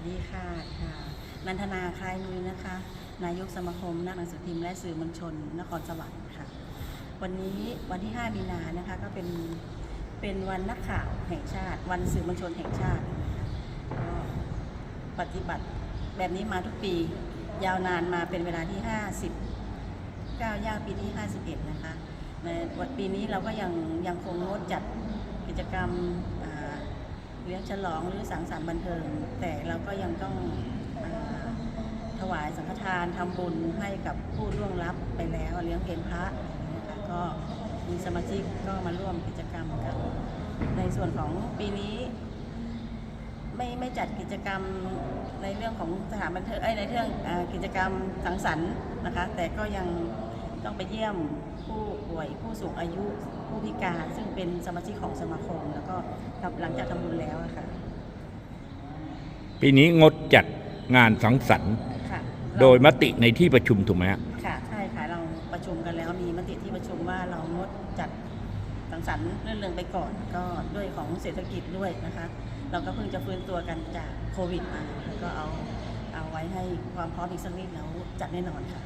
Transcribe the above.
วัสดีค่ะค่ะ นันทนาคลายนุ้ยนะคะ นายกสมาคมนักหนังสือพิมพ์และสื่อมวลชน นครสวรรค์ค่ะ วันนี้วันที่ 5 มีนานะคะก็เป็นเป็นวันนักข่าวแห่งชาติ วันสื่อมวลชนแห่งชาติก็ปฏิบัติแบบนี้มาทุกปียาวนานมาเป็นเวลาที่ 50ก้าวย่างปีที่ 51 นะคะในวันปีนี้เราก็ยังยังคงงดจัดกิจกรรม ลี้ยงฉลองหรือสังสรรค์บันเทิง แต่เราก็ยังต้องอถวายสังฆทานทำบุญให้กับผู้ล่วงลับไปแล้วเลี้ยงเพลพระนะคะก็มีสมาชิกก็มาร่วมกิจกรรมกัน ในส่วนของปีนี้ ไม่ไม่จัดกิจกรรมในเรื่องของสถานบันเทิงในเรื่องอกิจกรรมสังสรรค์นะคะ แต่ก็ยัง ต้องไปเยี่ยมผู้ป่วยผู้สูงอายุผู้พิการ ซึ่งเป็นสมาชิกของสมาคม แล้วก็กลับหลังจากทำบุญแล้วอะค่ะ ปีนี้งดจัดงานสังสรรค์ ค่ะโดยมติในที่ประชุมถูกไหมฮะค่ะใช่ค่ะเราประชุมกันแล้วมีมติที่ประชุมว่าเรางดจัดสังสรรค์เรื่องเรื่องไปก่อน ก็ด้วยของเศรษฐกิจด้วยนะคะ เราก็เพิ่งจะฟื้นตัวกันจากโควิดมาแล้วก็เอาเอาไว้ให้ความพร้อมอีกสักนิดแล้วจัดแน่นอนค่ะ